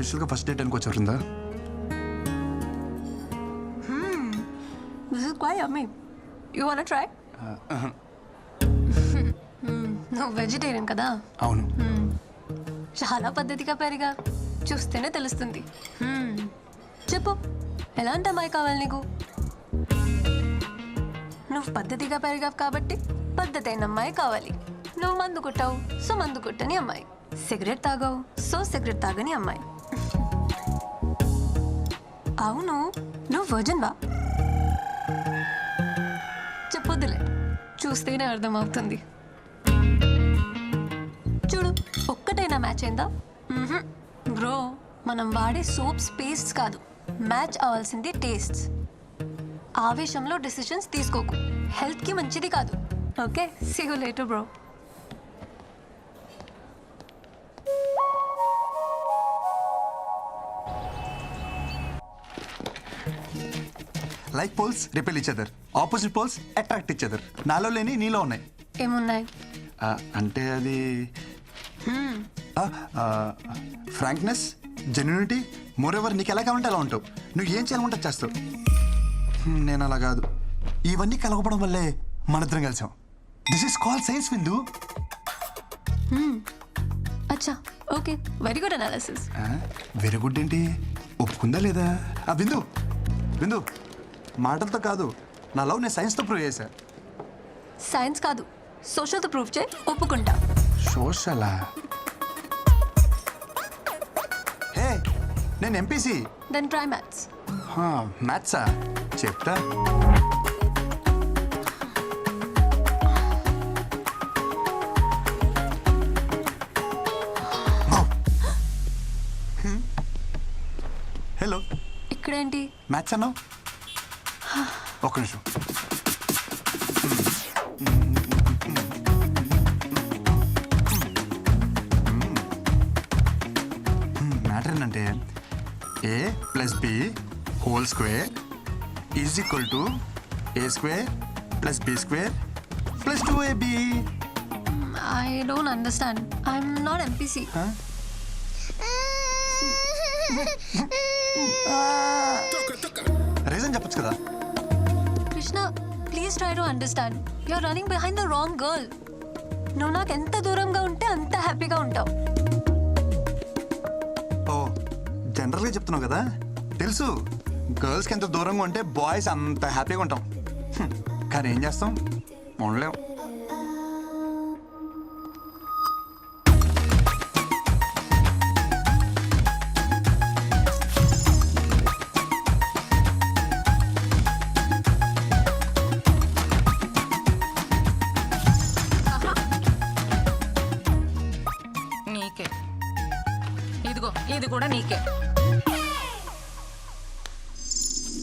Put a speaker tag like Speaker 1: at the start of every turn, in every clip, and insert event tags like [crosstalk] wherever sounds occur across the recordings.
Speaker 1: అఫీషియల్గా first date అనుకోవచ్చు Vrinda
Speaker 2: this is quite yummy you want try నువ్వు vegetarian కదా?
Speaker 1: అవును.
Speaker 2: చాలా పద్ధతిగా పెరిగా. చూస్తేనే తెలుస్తుంది. Hmm. చెప్పు. ఎలాంటి అమ్మాయి కావాలి నీకు? నువ్వు పద్ధతిగా పెరిగావు కాబట్టి పద్ధతి అయిన అమ్మాయి కావాలి. నువ్వు మందు కొట్టావు సో మందు కొట్టని అమ్మాయి. సిగరెట్ తాగావు సో సిగరెట్ తాగని అమ్మాయి. అవును. నువ్వు వర్జన్ బా చెప్పొద్దులే. చూస్తేనే అర్థమవుతుంది. చూడు ఒక్కటైనా మ్యాచ్ అయిందా? బ్రో మనం వాడే సోప్స్ పేస్ట్స్ కాదు. మ్యాచ్ అవ్వాల్సింది టేస్ట్స్ ఆవేశంలో డెసిషన్స్ తీసుకోకు. హెల్త్కి మంచిది కాదు. Okay see you later bro
Speaker 1: like poles repel each other opposite poles attract each other నాలో లేని నీలో ఉన్నాయి.
Speaker 2: ఏమున్నాయి?
Speaker 1: అంటే అది ఫ్రాంక్నెస్ జెన్యునిటీ మోర్ ఎవర్ నీకు ఎలా కావాలంటే అలా ఉంటావు. నువ్వు ఏం చేయాలంటే చేస్తావు. నేను అలా కాదు. ఇవన్నీ కలగపడం వల్లే మనిద్దరం కలిసాం. దిస్ ఇస్ కాల్ సైన్స్ విందు
Speaker 2: అచ్చా. Okay. Very good analysis
Speaker 1: very good ఏంటి? ఒప్పుకుందా లేదా? ఆ బిందు బిందు మాటలతో కాదు నా లవ్ నేను సైన్స్తో ప్రూవ్ చేశా.
Speaker 2: సైన్స్ కాదు సోషల్తో ప్రూఫ్ చేయి ఒప్పుకుంటా.
Speaker 1: సోషలా హే నేను ఎంపీసీ
Speaker 2: దెన్ ట్రై మ్యాథ్స్
Speaker 1: మ్యాథ్సా చెప్తా. [gasps] హలో.
Speaker 2: ఇక్కడేంటి?
Speaker 1: మ్యాథ్స్ అన్నావు? ఒక్క నిమిషం. మ్యాటర్ ఏంటంటే A plus B whole square is equal to A square plus B square plus two AB
Speaker 2: I don't understand I'm not MPC
Speaker 1: reason చెప్పొచ్చు కదా.
Speaker 2: Krishna please try to understand you're running behind the wrong girl నువ్వు నాకు ఎంత దూరంగా ఉంటే అంత హ్యాపీగా ఉంటావు.
Speaker 1: ఓ జనరల్గా చెప్తున్నావు కదా? తెలుసు. గర్ల్స్కి ఎంత దూరంగా ఉంటే బాయ్స్ అంత హ్యాపీగా ఉంటాం. కానీ ఏం చేస్తాం?
Speaker 3: ఉండలేము ఇది కూడా నీకే.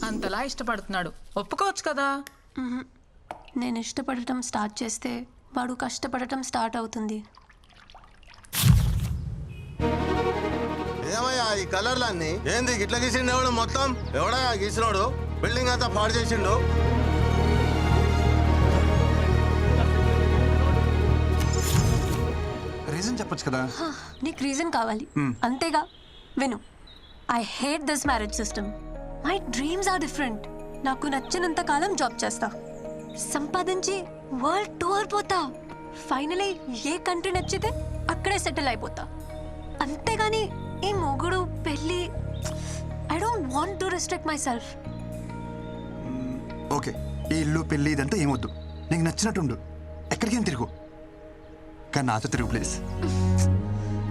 Speaker 3: అంతలా ఇష్టపడుతున్నాడు. ఒప్పుకోవచ్చు కదా?
Speaker 2: నేను ఇష్టపడటం స్టార్ట్ చేస్తే వాడు కష్టపడటం స్టార్ట్ అవుతుంది.
Speaker 4: ఏమయ్యా ఈ కలర్లన్నీ? ఏంది ఇట్లా గీసిండు ఎవడు మొత్తం? ఎవడా గీసినోడు? బిల్డింగ్ అంతా పాడు చేసిండు?
Speaker 1: రీజన్ చెప్పొచ్చు కదా?
Speaker 2: నీకు రీజన్ కావాలి. అంతేగా. విను I hate this marriage system my dreams are different నాకు నచ్చినంత కాలం జాబ్ చేస్తా. సంపాదించి వరల్డ్ టూర్ పోతా. ఫైనలీ ఏ కంట్రీ నచ్చితే అక్కడే సెటిల్ అయిపోతా. అంతేగాని ఈ మొగుడు పెళ్ళి I don't want to restrict myself
Speaker 1: okay. ఈ ఇల్లు పెళ్ళి ఇదంతా ఏమొద్దు. నీకు నచ్చినట్టుండు. ఎక్కడికేం తిరుగు. కానీ నాతో తిరుగు ప్లీజ్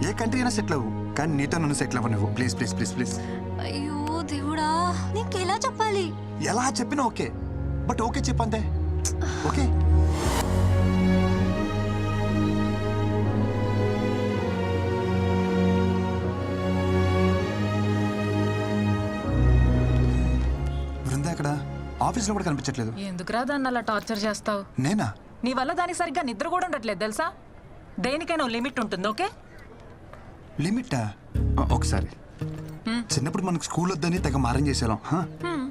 Speaker 1: ఏ కంట్రీ అయినా సెటిల్ అవ్వు. కానీ నీతో నన్ను సెటిల్ అవ్వ నువ్వు ప్లీజ్ ప్లీజ్ ప్లీజ్ ప్లీజ్.
Speaker 2: అయ్యో దేవుడా నీకు ఎలా చెప్పాలి?
Speaker 1: ఎలా చెప్పినా ఓకే. బట్ ఓకే చెప్పంతే. ఓకే. కూడా కనిపించట్లేదు.
Speaker 3: ఎందుకురా దాన్ని అలా టార్చర్ చేస్తావు?
Speaker 1: నేనా?
Speaker 3: నీ వల్ల దానికి సరిగ్గా నిద్ర కూడా ఉండట్లేదు తెలుసా? దేనికైనా లిమిట్ ఉంటుంది ఓకే?
Speaker 1: లిమిటా? ఒకసారి. చిన్నప్పుడు మనకు స్కూల్ వద్దని తెగ మారం హా?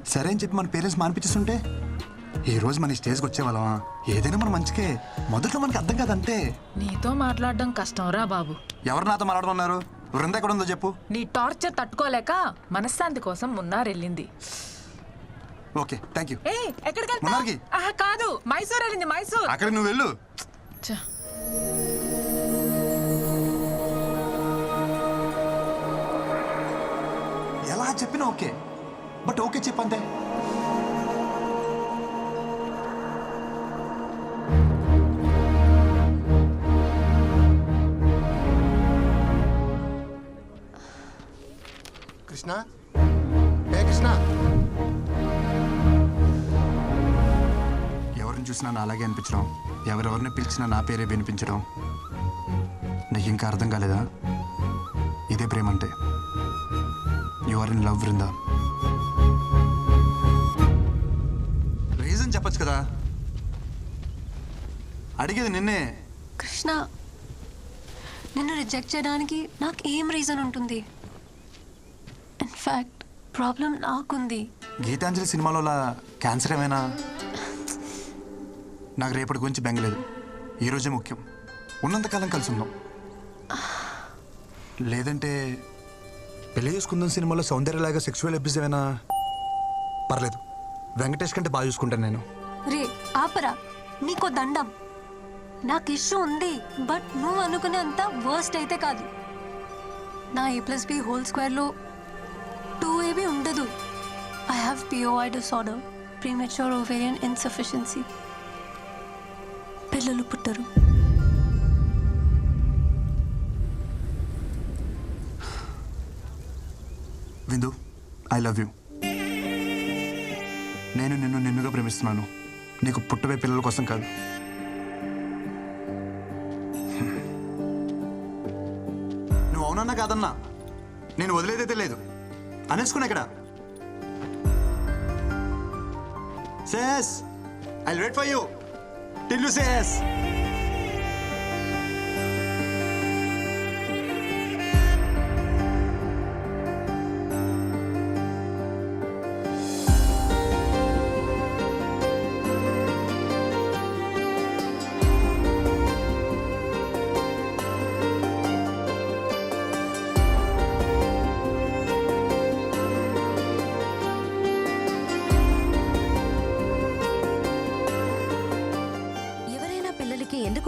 Speaker 1: సరే అని చెప్పి మన పేరెంట్స్ మానిపించేస్తుంటే ఈ రోజు మన స్టేజ్కి వచ్చేవాళ్ళమా? ఏదైనా మన మంచికే. మొదట్లో మనకి అర్థం కాదంతే.
Speaker 3: నీతో మాట్లాడడం కష్టం రా బాబు.
Speaker 1: ఎవరు నాతో మాట్లాడమన్నారు వృంద ఎక్కడ ఉందో చెప్పు.
Speaker 3: నీ టార్చర్ తట్టుకోలేక మనశ్శాంతి కోసం మున్నార్ వెళ్ళింది
Speaker 1: ఓకే థ్యాంక్ యూ.
Speaker 3: ఏ ఎక్కడికి వెళ్తావ్?
Speaker 1: మున్నార్కి.
Speaker 3: ఆహా, కాదు మైసూర్ వెళ్ళింది మైసూర్.
Speaker 1: అక్కడికి నువ్వు వెళ్ళు.
Speaker 3: ఛ,
Speaker 1: చెప్పినా ఓకే. బట్ ఓకే చెప్పంతే.
Speaker 4: కృష్ణ? ఏ కృష్ణ?
Speaker 1: ఎవరిని చూసినా నా అలాగే అనిపించడం ఎవరెవరిని పిలిచినా నా పేరే వినిపించడం నీకు ఇంకా అర్థం కాలేదా? ఇదే ప్రేమ అంటే you are in love Vrinda reason చెప్పొచ్చు కదా. అడిగేది నిన్నే.
Speaker 2: కృష్ణ నిన్ను రిజెక్ట్ చేయడానికి నాకు ఏం రీజన్ ఉంటుంది? ఇన్ఫ్యాక్ట్ ప్రాబ్లం నాకుంది.
Speaker 1: గీతాంజలి సినిమాలో క్యాన్సర్ ఏమైనా? నాకు రేపటి గురించి బెంగలేదు ఈరోజే ముఖ్యం. ఉన్నంతకాలం కలిసి ఉందాం. లేదంటే పెళ్ళి చూసుకుందాం సినిమాలో సౌందర్యలాగా సెక్చువల్ ఎపిసోడ్ ఏమైనా? పర్లేదు. వెంకటేష్ కంటే బాగా చూసుకుంటాను నేను.
Speaker 2: రే ఆపరా. నీకో దండం. నాకు ఇష్యూ ఉంది బట్ నువ్వు అనుకునే అంత వర్స్ట్ అయితే కాదు. నా ఏ ప్లస్ బి హోల్ స్క్వేర్లో టూ ఏబి ఉండదు. I have POI disorder premature ovarian insufficiency పిల్లలు పుట్టరు.
Speaker 1: విందు ఐ లవ్ యూ నేను నిన్ను నిన్నుగా ప్రేమిస్తున్నాను. నీకు పుట్టబోయే పిల్లల కోసం కాదు. నువ్వు అవునన్నా కాదన్నా? నేను వదిలేదైతే లేదు అనేసుకున్నా ఇక్కడ. Says I wait for you
Speaker 5: till you says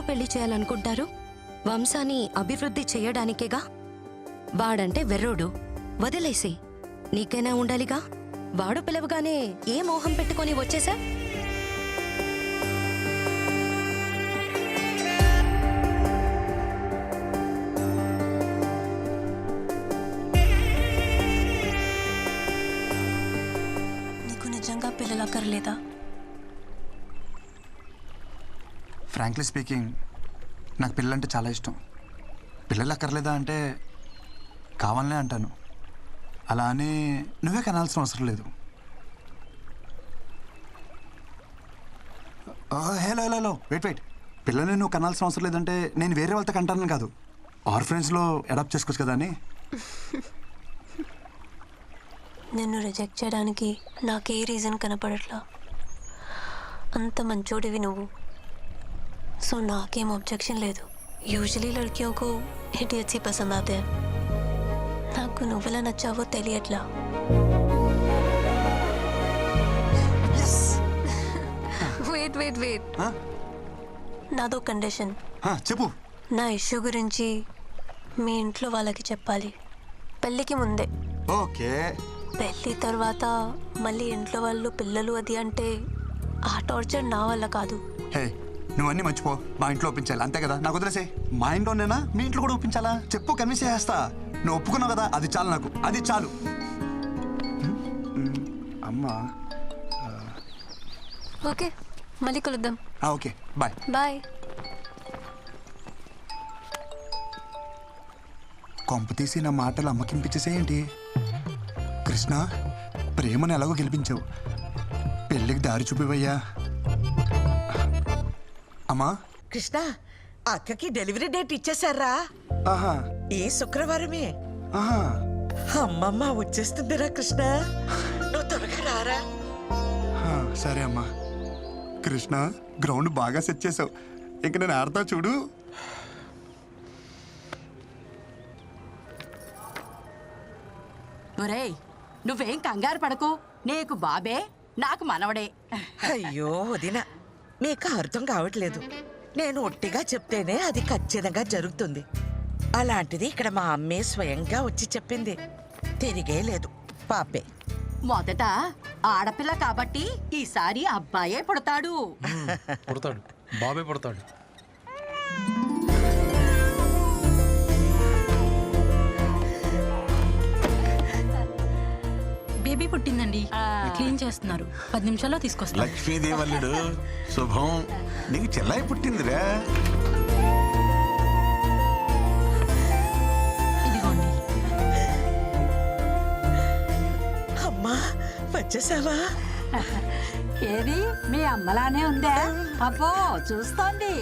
Speaker 5: పెళ్ళి చేయాలనుకుంటారు? వంశాన్ని అభివృద్ధి చేయడానికేగా? వాడంటే వెర్రోడు. వదిలేసి నీకైనా ఉండాలిగా? వాడు పిలవగానే ఏ మోహం పెట్టుకొని వచ్చేసా?
Speaker 2: నీకు నిజంగా పిల్లలు అక్కర్లేదా?
Speaker 1: ఫ్రాంక్లీ స్పీకింగ్ నాకు పిల్లలంటే చాలా ఇష్టం. పిల్లలు అక్కర్లేదా అంటే కావాలనే అంటాను. అలా అని నువ్వే కనాల్సిన అవసరం లేదు. Hello hello hello wait wait. పిల్లల్ని నువ్వు కనాల్సిన అవసరం లేదంటే నేను వేరే వాళ్ళతో కంటాను కాదు. ఆర్ఫరెన్స్లో అడాప్ట్ చేసుకోవచ్చు కదా అని. [laughs]
Speaker 2: నిన్ను రిజెక్ట్ చేయడానికి నాకే రీజన్ కనపడట్లా. అంత మంచోడివి నువ్వు. సో నాకేం ఒబ్జెక్షన్ లేదు యూజువలీ లడ్కియోं को idiots ही पसंद आते हैं నాకు నువ్వెలా నచ్చావో తెలియట్లా వెయిట్ వెయిట్ వెయిట్
Speaker 1: Huh?
Speaker 2: నాదో కండిషన్
Speaker 1: Huh, చెప్పు
Speaker 2: నా ఇష్యూ గురించి మీ ఇంట్లో వాళ్ళకి చెప్పాలి పెళ్ళికి ముందే
Speaker 1: ఓకే
Speaker 2: పెళ్ళి తర్వాత మళ్ళీ ఇంట్లో వాళ్ళు పిల్లలు అది అంటే ఆ టార్చర్ నా వల్ల కాదు
Speaker 1: నువ్వు అన్నీ మర్చిపో. మా ఇంట్లో ఒప్పించాలి. అంతే కదా? నాకు వదిలేసే మా ఇంట్లోనేనా మీ ఇంట్లో కూడా ఒప్పించాలా? చెప్పు కన్విన్స్ చేస్తా నువ్వు ఒప్పుకున్నావు కదా? అది చాలు నాకు. అది చాలు. అమ్మా.
Speaker 2: ఓకే. మళ్ళీ కలుద్దాం.
Speaker 1: ఆ, ఓకే. బాయ్.
Speaker 2: బాయ్.
Speaker 1: కొంప తీసి నా మాటలు అమ్మకింపించేసేయండి కృష్ణ ప్రేమను ఎలాగో గెలిపించావు. పెళ్ళికి దారి చూపివయ్యా. అమ్మా.
Speaker 6: కృష్ణ అక్కకి డెలివరీ డేట్ ఇచ్చేసారా
Speaker 1: ఆహా.
Speaker 6: ఈ శుక్రవారమే.
Speaker 1: ఆహా.
Speaker 6: అమ్మమ్మ వచ్చేస్తుందిరా కృష్ణ. నువ్వు త్వరగా రారా.
Speaker 1: సరే అమ్మా. కృష్ణ గ్రౌండ్ బాగా సెట్ చేసావు. ఇంక నేను ఆడతా చూడు.
Speaker 7: ఒరేయ్ నువ్వేం కంగారు పడకు. నీకు బాబే నాకు మనవడే.
Speaker 6: అయ్యో వదిన. మీకు అర్థం కావట్లేదు. నేను ఒట్టిగా చెప్తేనే అది ఖచ్చితంగా జరుగుతుంది. అలాంటిది ఇక్కడ మా అమ్మే స్వయంగా వచ్చి చెప్పింది. తిరిగే లేదు. పాపే.
Speaker 7: మొదట ఆడపిల్ల కాబట్టి ఈసారి అబ్బాయే పుడతాడు. [laughs]
Speaker 8: పుడతాడు. బాబే పుడతాడు.
Speaker 9: చేస్తున్నారు. పది నిమిషాల్లో తీసుకొస్తారు
Speaker 10: లక్ష్మీదేవల్లుడు శుభం. నీకు చెల్లాయి పుట్టిందిరా.
Speaker 9: ఇదిగోండి.
Speaker 6: అమ్మా వచ్చేసావా?
Speaker 7: ఏది? మీ అమ్మలానే ఉందా? అబ్బో చూస్తోంది.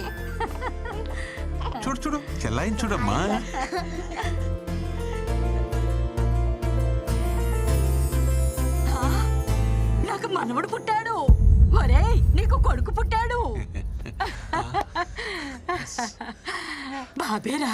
Speaker 10: చూడు చూడు. చెల్లాయిని
Speaker 7: నాకు మనవడు పుట్టాడు. ఒరేయ్ నీకు కొడుకు పుట్టాడు. [laughs] బాబేరా